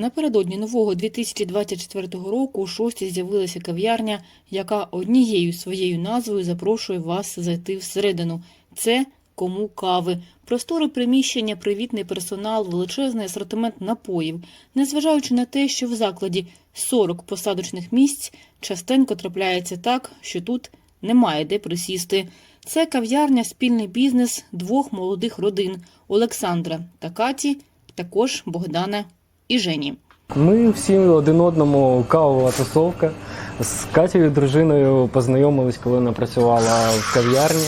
Напередодні нового 2024 року у шості з'явилася кав'ярня, яка однією своєю назвою запрошує вас зайти всередину. Це кому кави. Просторе приміщення, привітний персонал, величезний асортимент напоїв. Незважаючи на те, що в закладі 40 посадочних місць, частенько трапляється так, що тут немає де присісти. Це кав'ярня спільний бізнес двох молодих родин Олександра та Каті, також Богдана і Жені. Ми всі один одному кавова тусовка. З Катєю дружиною познайомились, коли вона працювала в кав'ярні.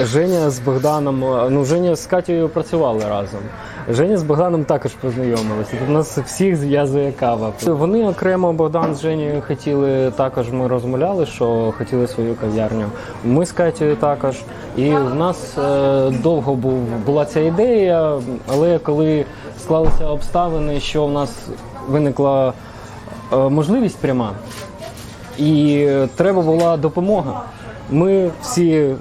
Женя з Богданом, ну Женя з Катєю працювали разом. Женя з Богданом також познайомилися. Тобто нас всіх зв'язує кава. Вони окремо Богдан з Женєю хотіли також. Ми розмовляли, що хотіли свою кав'ярню. Ми з Катєю також. І в нас е, довго був була ця ідея, але коли склалися обставини, що в нас виникла е, можливість пряма, і треба була допомога. Ми всі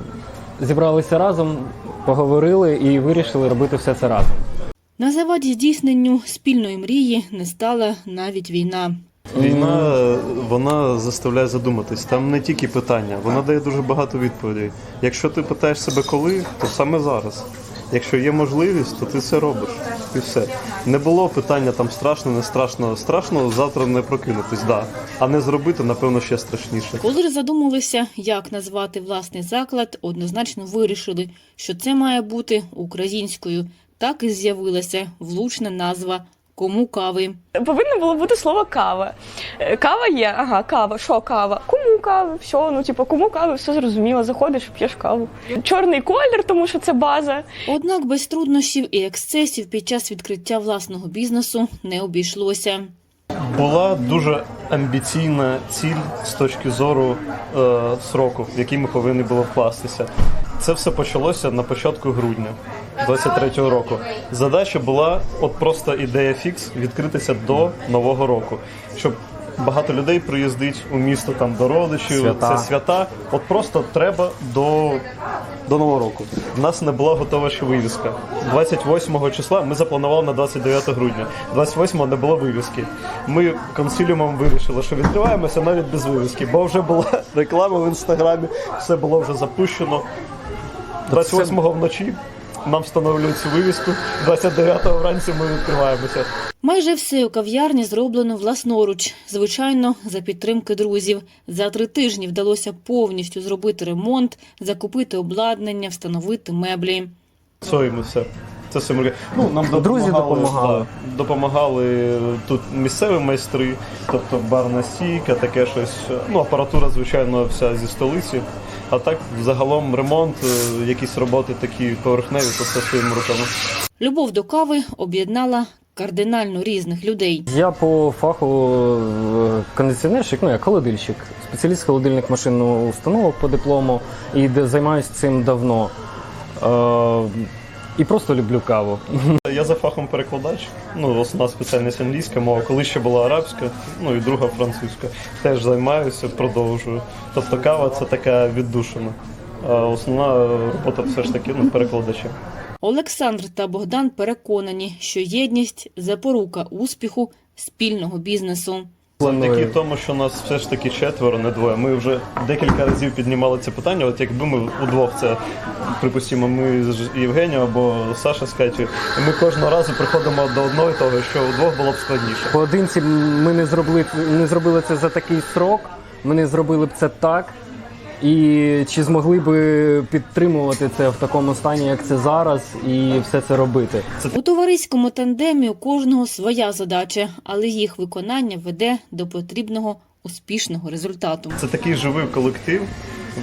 зібралися разом, поговорили і вирішили робити все це разом. На заваді здійсненню спільної мрії не стала навіть війна. Війна вона заставляє задуматись. Там не тільки питання, вона дає дуже багато відповідей. Якщо ти питаєш себе коли, то саме зараз. Якщо є можливість, то ти це робиш. І все. Не було питання там страшно, не страшно. Страшно завтра не прокинутись, да. А не зробити, напевно, ще страшніше. Коли задумалися, як назвати власний заклад, однозначно вирішили, що це має бути українською. Так і з'явилася влучна назва Кому кави. Повинно було бути слово кава. Кава є, ага, кава. Що кава? Кому кава? Все, ну типу, кому кава, все зрозуміло. Заходиш, п'єш каву. Чорний колір, тому що це база. Однак без труднощів і ексцесів під час відкриття власного бізнесу не обійшлося. Була дуже амбіційна ціль з точки зору е, сроку, в який ми повинні були вкластися. Це все почалося на початку грудня 23-го року. Задача була от просто ідея фікс відкритися до нового року, щоб багато людей приїздить у місто там до родичів. Свята. Це свята. От просто треба до, до нового року. У нас не була готова ще вивіска. 28 числа ми запланували на 29 грудня. 28-го не було вивіски. Ми консиліумом вирішили, що відкриваємося навіть без вивіски, бо вже була реклама в інстаграмі, все було вже запущено. 28-го вночі нам встановлюють цю вивіску. 29-го вранці ми відкриваємося. Майже все у кав'ярні зроблено власноруч, звичайно, за підтримки друзів. За три тижні вдалося повністю зробити ремонт, закупити обладнання, встановити меблі. Соємо все. Це все ми- ну, нам допомагали, Друзі допомагали. да, допомагали тут місцеві майстри, тобто барна стійка, таке щось. Ну, апаратура, звичайно, вся зі столиці. А так, загалом, ремонт, е, якісь роботи такі поверхневі, то все своїми руками. Любов до кави об'єднала кардинально різних людей. Я по фаху е, кондиціонерщик, ну я холодильщик, спеціаліст холодильних машинних установок по диплому і де займаюся цим давно. І просто люблю каву. Я за фахом перекладач. Ну, основна спеціальність англійська мова, коли ще була арабська, ну і друга французька. Теж займаюся, продовжую. Тобто кава це така віддушина. А основна робота все ж таки ну, перекладача. Олександр та Богдан переконані, що єдність запорука успіху спільного бізнесу. Завдяки тому, що нас все ж таки четверо, не двоє. Ми вже декілька разів піднімали це питання. От якби ми удвох це припустимо, ми з Євгенією або Саша з Катю, і ми кожного разу приходимо до одного і того, що удвох було б складніше. Поодинці ми не зробили, не зробили це за такий срок, ми не зробили б це так. І чи змогли би підтримувати це в такому стані, як це зараз, і все це робити? У товариському тандемі у кожного своя задача, але їх виконання веде до потрібного успішного результату. Це такий живий колектив,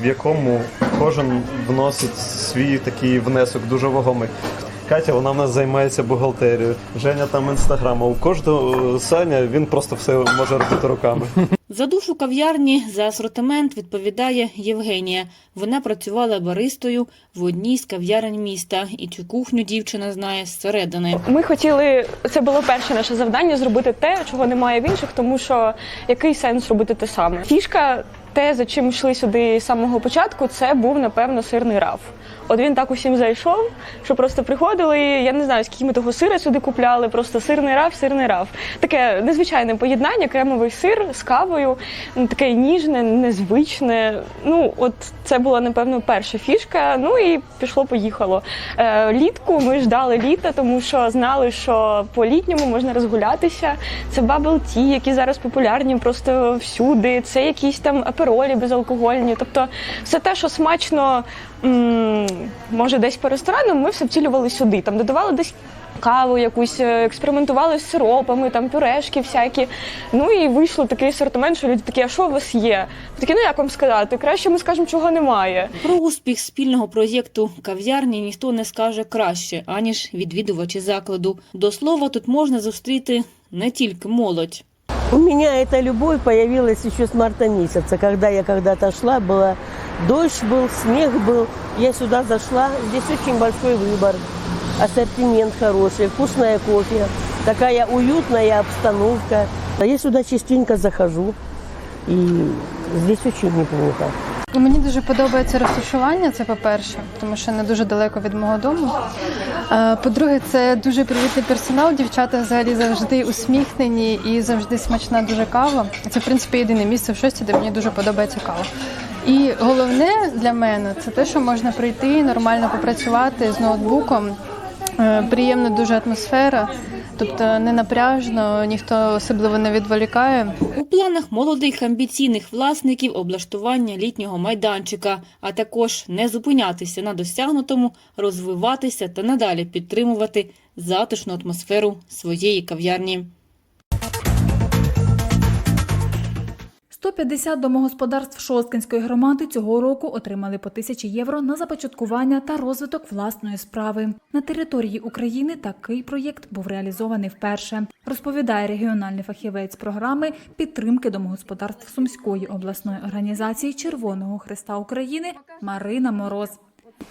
в якому кожен вносить свій такий внесок дуже вагомий. Катя, вона в нас займається бухгалтерією, Женя там інстаграм. а У кожного е, Саня він просто все може робити руками. За душу кав'ярні за асортимент відповідає Євгенія. Вона працювала баристою в одній з кав'ярень міста, і цю кухню дівчина знає зсередини. Ми хотіли, це було перше наше завдання зробити те, чого немає в інших, тому що який сенс робити те саме. Фішка, те, за чим йшли сюди з самого початку, це був напевно сирний раф. От він так усім зайшов, що просто приходили, я не знаю, скільки ми того сира сюди купляли, просто сирний раф, сирний раф. Таке незвичайне поєднання, кремовий сир з кавою, ну, таке ніжне, незвичне. Ну, от це була, напевно, перша фішка. Ну і пішло-поїхало. Е, літку ми ждали літа, тому що знали, що по літньому можна розгулятися. Це бабл ті, які зараз популярні просто всюди. Це якісь там аперолі безалкогольні. Тобто, все те, що смачно може десь по ресторанам, ми все втілювали сюди. Там додавали десь. Каву якусь е, експериментували з сиропами, там пюрешки всякі. Ну і вийшло такий асортимент, що люди такі, а що у вас є? Такі, ну як вам сказати? Краще ми скажемо, чого немає. Про успіх спільного проєкту кав'ярні ніхто не скаже краще, аніж відвідувачі закладу. До слова, тут можна зустріти не тільки молодь. У меня эта любовь появилась еще с марта месяца, когда я когда-то шла, была дождь был, снег был. Я сюда зашла, здесь очень большой выбор, ассортимент хороший, вкусное кофе, такая уютная обстановка. А Я сюда частенько захожу, и здесь очень неплохо. Мені дуже подобається розташування, це по-перше, тому що не дуже далеко від мого дому. Е, По-друге, це дуже привітний персонал. Дівчата взагалі завжди усміхнені і завжди смачна дуже кава. Це, в принципі, єдине місце в шості, де мені дуже подобається кава. І головне для мене це те, що можна прийти, нормально попрацювати з ноутбуком. Е, Приємна дуже атмосфера, тобто не напряжно, ніхто особливо не відволікає. У планах молодих амбіційних власників облаштування літнього майданчика, а також не зупинятися на досягнутому, розвиватися та надалі підтримувати затишну атмосферу своєї кав'ярні. 150 домогосподарств Шосткинської громади цього року отримали по тисячі євро на започаткування та розвиток власної справи. На території України такий проєкт був реалізований вперше, розповідає регіональний фахівець програми підтримки домогосподарств Сумської обласної організації Червоного Христа України Марина Мороз.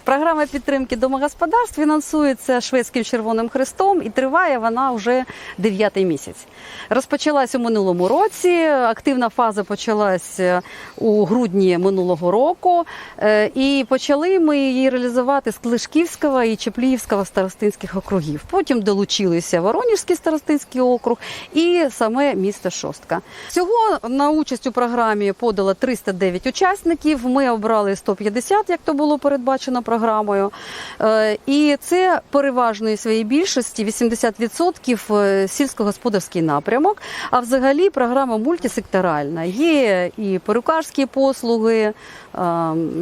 Програма підтримки домогосподарств фінансується Шведським Червоним Хрестом і триває вона вже дев'ятий місяць. Розпочалась у минулому році. Активна фаза почалась е, у грудні минулого року. Е, І почали ми її реалізувати з Клишківського і Чепліївського старостинських округів. Потім долучилися Воронежський старостинський округ і саме місто Шостка. Всього на участь у програмі подало 309 учасників. Ми обрали 150, як то було передбачено програмою. Е, І це переважної своєї більшості 80% е, сільськогосподарський напрямок. А взагалі програма мультисекторальна. Є і перукарські послуги, е,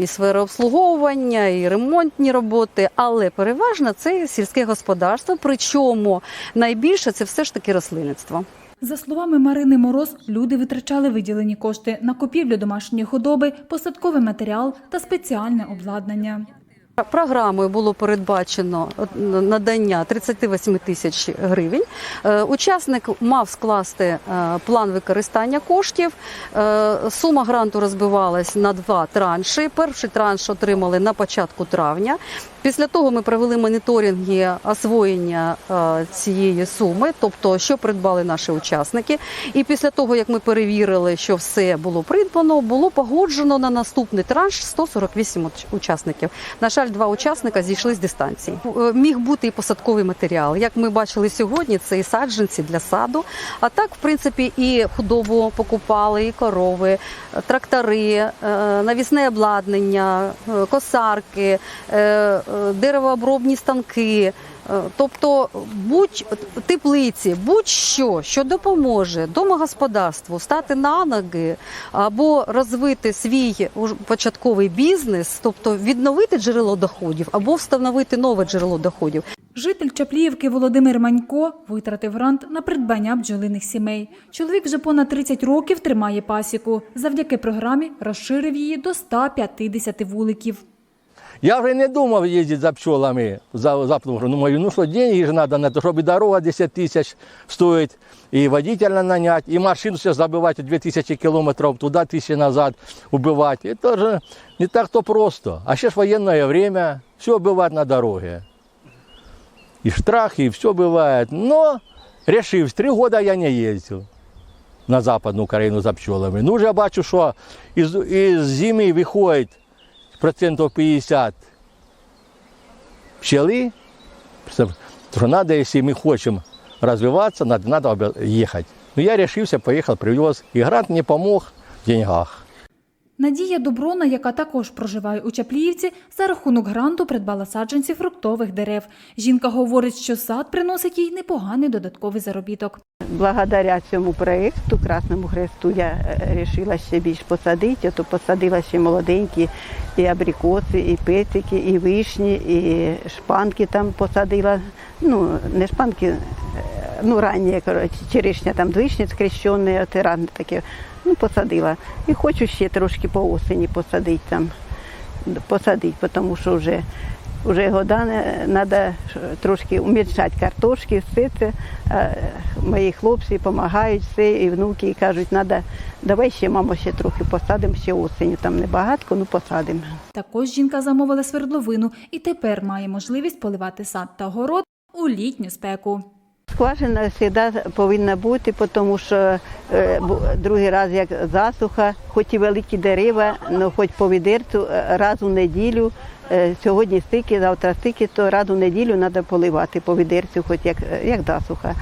і сфера обслуговування, і ремонтні роботи, але переважно це сільське господарство. Причому найбільше це все ж таки рослинництво. За словами Марини Мороз, люди витрачали виділені кошти на купівлю домашньої худоби, посадковий матеріал та спеціальне обладнання. Програмою було передбачено надання 38 тисяч гривень. Е, Учасник мав скласти е, план використання коштів. Е, Сума гранту розбивалась на два транші. Перший транш отримали на початку травня. Після того ми провели моніторинги освоєння е, цієї суми, тобто що придбали наші учасники. І після того, як ми перевірили, що все було придбано, було погоджено на наступний транш 148 уч- учасників. На жаль, два учасника зійшли з дистанції. Е, Міг бути і посадковий матеріал. Як ми бачили сьогодні, це і саджанці для саду. А так, в принципі, і худобу покупали, і корови, е, трактори, навісне обладнання, косарки, деревообробні станки. Е, Тобто будь теплиці, будь-що, що допоможе домогосподарству стати на ноги або розвити свій початковий бізнес, тобто відновити джерело доходів або встановити нове джерело доходів. Житель Чапліївки Володимир Манько витратив грант на придбання бджолиних сімей. Чоловік вже понад 30 років тримає пасіку. Завдяки програмі розширив її до 150 вуликів. Я вже не думав їздити за пчелами за, за плугом. Думаю, ну що, деньги ж треба на те, щоб і дорога 10 тисяч стоїть, і водителя наняти, і машину ще забивати 2000 кілометрів туди, тисячі назад убивати. Це ж не так то просто. А ще ж воєнне время, все буває на дороге. І штрафи, і все буває. Но решив, три роки я не їздив на Западну Україну за пчелами. Ну, вже бачу, що із, із зими виходить процентів 50 пчелы, что надо, если мы хотим развиваться, надо, надо ехать. Но я решился, поехал, привез, и грант мне помог в деньгах. Надія Доброна, яка також проживає у Чапліївці, за рахунок гранту придбала саджанці фруктових дерев. Жінка говорить, що сад приносить їй непоганий додатковий заробіток. Благодаря цьому проєкту Красному Хресту я вирішила ще більш посадити, то посадила ще молоденькі і абрикоси, і петики, і вишні, і шпанки там посадила. Ну, не шпанки, е, ну ранні, коротше, черешня там вишні скрещені, от таке. Ну, посадила. І хочу ще трошки по осені посадити там, посадити, тому що вже вже года треба трошки умільшати картошки, це. Е, Мої хлопці допомагають, все, і внуки, і кажуть, треба, давай ще, мамо, ще трохи посадимо, ще осінню, там небагатко, ну посадимо. Також жінка замовила свердловину і тепер має можливість поливати сад та город у літню спеку. Скважина завжди повинна бути, тому що е, другий раз як засуха, хоч і великі дерева, але хоч по відерцю е, раз у неділю. Е, Сьогодні стики, завтра стики, то раз у неділю треба поливати по відерцю, хоч як, е, як засуха.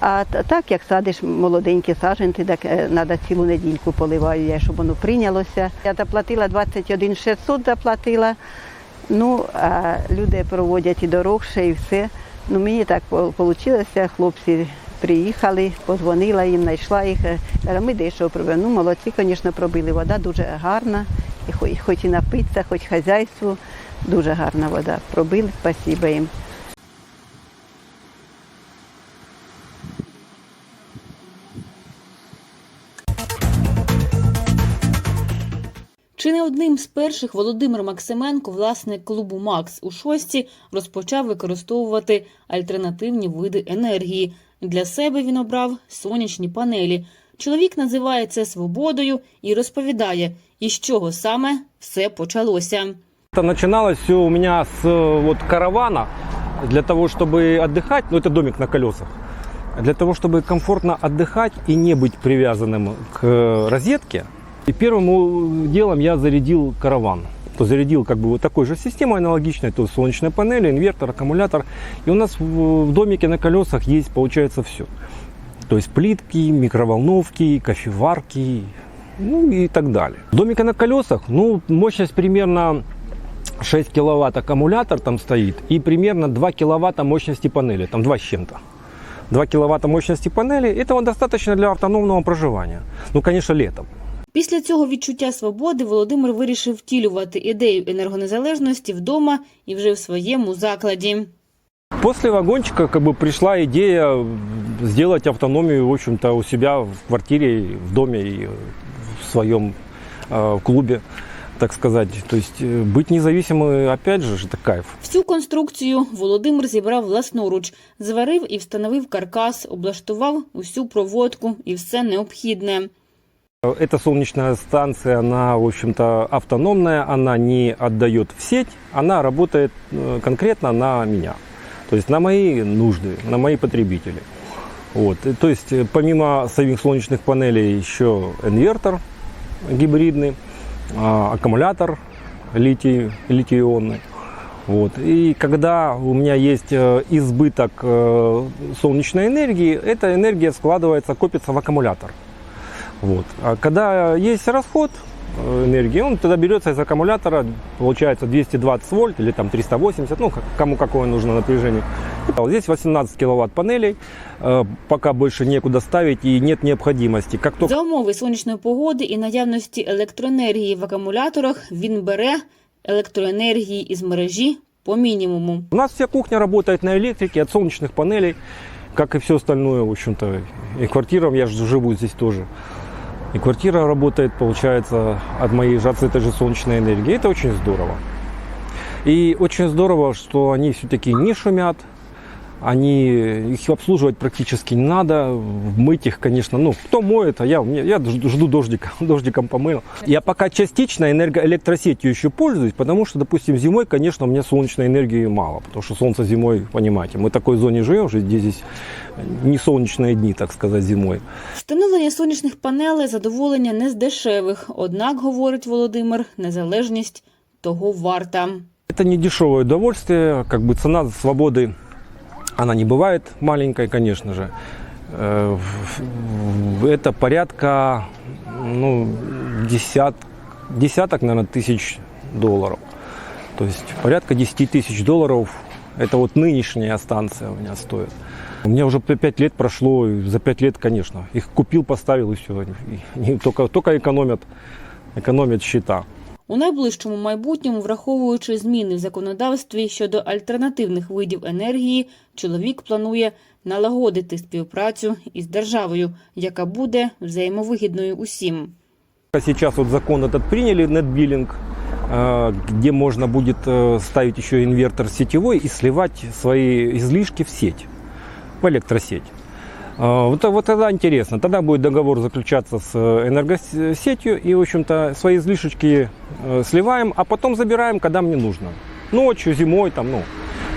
А так, як садиш молоденькі саджанці, так треба цілу недільку поливаю я, щоб воно прийнялося. Я заплатила 21 600 заплатила. Ну, а люди проводять і дорогше, і все. Ну, мені так вийшло, хлопці приїхали, подзвонила їм, знайшла їх. Ми дещо пробили. Ну, молодці, звісно, пробили. Вода дуже гарна, і хоч і напитися, хоч хазяйству, дуже гарна вода. Пробили, спасибо їм. Чи не одним з перших Володимир Максименко, власник клубу Макс у шості, розпочав використовувати альтернативні види енергії. Для себе він обрав сонячні панелі. Чоловік називає це свободою і розповідає, із чого саме все почалося. Это начиналось все у меня с э, вот каравана для того, чтобы отдыхать, ну это домик на колесах, для того, чтобы комфортно отдыхать и не быть привязанным к э, розетке. И первым делом я зарядил караван. То зарядил как бы вот такой же системой аналогичной, то солнечные панели, инвертор, аккумулятор. И у нас в домике на колесах есть, получается, все. То есть плитки, микроволновки, кофеварки, ну и так далее. Домика на колесах, ну, мощность примерно 6 киловатт аккумулятор там стоит и примерно 2 киловатта мощности панели, там 2 с чем-то. 2 киловатта мощности панели, этого достаточно для автономного проживания. Ну, конечно, летом. Після цього відчуття свободи Володимир вирішив втілювати ідею енергонезалежності вдома і вже в своєму закладі. После вагончика как бы пришла идея сделать автономию, в общем-то, у себя в квартире, в доме и в своем э, клубе, так сказать. То есть э, быть независимым, опять же, это кайф. Всю конструкцію Володимир зібрав власноруч, зварив і встановив каркас, облаштував усю проводку і все необхідне. Эта солнечная станция, она, в общем-то, автономная, она не отдает в сеть, она работает э, конкретно на меня. То есть на мои нужды, на мои потребители. Вот. И То есть э, помимо самих солнечных панелей еще инвертор гибридный, а, аккумулятор литий, литий-ионный. Вот. И когда у меня есть э, избыток э, солнечной энергии, эта энергия складывается, копится в аккумулятор. Вот. А когда есть расход э, энергии, он тогда берется из аккумулятора, получается 220 вольт или там 380, ну, как- кому какое нужно напряжение. А вот Здесь 18 киловатт панелей, э, пока больше некуда ставить и нет необходимости. Как только За умови сонячної погоди і наявності електроенергії в акумуляторах він бере електроенергії із мережі по мінімуму. У нас вся кухня работает на электрике от солнечных панелей, как и все остальное, в общем-то. И квартира, я же живу здесь тоже. И квартира работает, получается, от моей же, от этой же солнечной энергии. Это очень здорово. И очень здорово, что они все-таки не шумят, они, их обслуживать практически не надо, мыть их, конечно, ну, кто моет, а я, мне- я жду жду дождика, дождиком помыл. Я пока частично энергоэлектросетью еще пользуюсь, потому что, допустим, зимой, конечно, у меня солнечной энергии мало, потому что солнце зимой, понимаете, мы в такой зоне живем, что где здесь не солнечные дни, так сказать, зимой. Встановлення сонячних панелей задоволення не з дешевих. Однак, говорить Володимир, незалежність того варта. Это не дешевое удовольствие, как бы цена свободы, она не бывает маленькой, конечно же. Э, в- Это порядка, ну, десят, десяток, наверное, тысяч долларов. То есть порядка 10 тысяч долларов, это вот нынешняя станция у меня стоит. У меня уже 5 лет прошло, и за 5 лет, конечно, их купил, поставил и все. только, только экономят, экономят счета. У найближчому майбутньому, враховуючи зміни в законодавстві щодо альтернативних видів енергії, чоловік планує налагодити співпрацю із державою, яка буде взаємовигідною усім. А Сейчас вот закон этот приняли, нетбиллинг, э, где можно будет э, ставить еще инвертор сетевой и сливать свои излишки в сеть, в электросеть. Э, Вот, вот тогда интересно. Тогда будет договор заключаться с э, энергосетью и, в общем-то, свои излишечки э, сливаем, а потом забираем, когда мне нужно. Ночью, зимой, там, ну.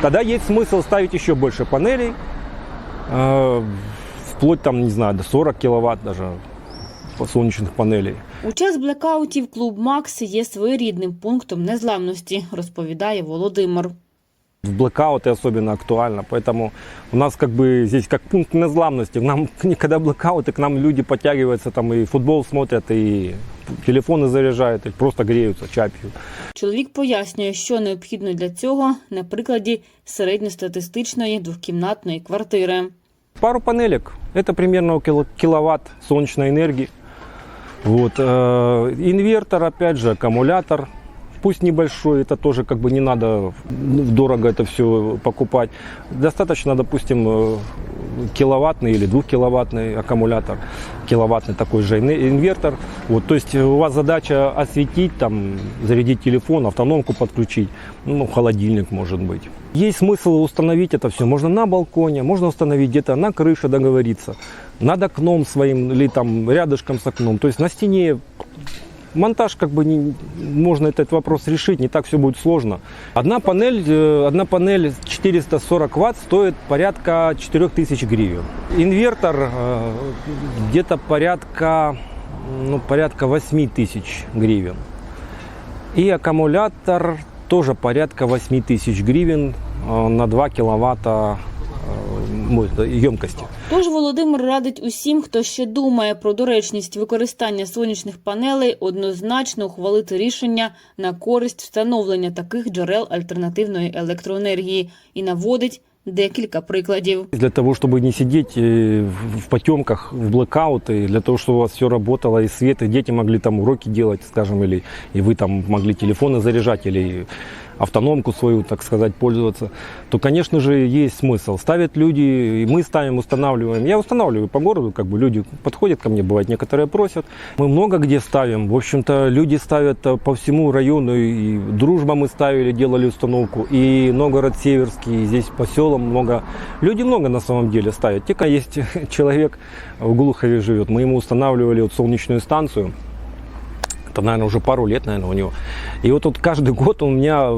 Тогда есть смысл ставить еще больше панелей, э, вплоть, там, не знаю, до 40 киловатт даже солнечных панелей. У час блекаутів клуб Макс є своєрідним пунктом незламності, розповідає Володимир. В блэкауты особенно актуально, поэтому у нас как бы здесь как пункт незламности. Нам, когда блэкауты, к нам люди подтягиваются, там и футбол смотрят, и телефоны заряжают, и просто греются чапью. Чоловік пояснює, що необхідно для цього на прикладі середньостатистичної двохкімнатної квартири. Пару панелек, это примерно около киловатт солнечной энергии. Вот, э, инвертор, опять же, аккумулятор, пусть небольшой, это тоже как бы не надо ну, дорого это все покупать. Достаточно, допустим, э, киловаттный или двухкиловаттный аккумулятор, киловаттный такой же ин- инвертор. Вот, то есть у вас задача осветить, там, зарядить телефон, автономку подключить, ну, холодильник может быть. Есть смысл установить это все. Можно на балконе, можно установить где-то на крыше договориться, над окном своим или там рядышком с окном. То есть на стене монтаж как бы не, можно этот вопрос решить, не так все будет сложно. Одна панель, э, одна панель 440 ватт стоит порядка 4000 гривен. Инвертор э, где-то порядка, ну, порядка 8 тысяч гривен. И аккумулятор тоже порядка 8 тысяч гривен э, на 2 киловатта э, мо- емкости. Тож Володимир радить усім, хто ще думає про доречність використання сонячних панелей, однозначно ухвалити рішення на користь встановлення таких джерел альтернативної електроенергії і наводить декілька прикладів. Для того, чтобы не сидеть э, в в потемках, в блэкауты, для того, чтобы у вас все работало, и свет, и дети могли там уроки делать, скажем, или и вы там могли телефоны заряжать, или автономку свою, так сказать, пользоваться, то, конечно же, есть смысл. Ставят люди, и мы ставим, устанавливаем. Я устанавливаю по городу, как бы люди подходят ко мне, бывает, некоторые просят. Мы много где ставим. В общем-то, люди ставят э, по всему району. И Дружба мы ставили, делали установку. И Новгород-Северский, и здесь по селам много. Люди много на самом деле ставят. Тика есть человек в Глухове живет. Мы ему устанавливали вот солнечную станцию. Это, наверное, уже пару лет, наверное, у него. И вот, вот каждый год он у меня,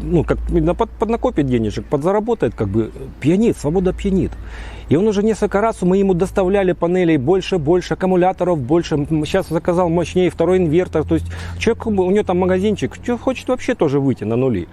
ну, как на- под, поднакопит денежек, подзаработает, как бы пьянит, свобода пьянит. И он уже несколько раз мы ему доставляли панелей больше, больше, аккумуляторов больше. М, Сейчас заказал мощнее второй инвертор. То есть человек, у него там магазинчик, чё, хочет вообще тоже выйти на нули.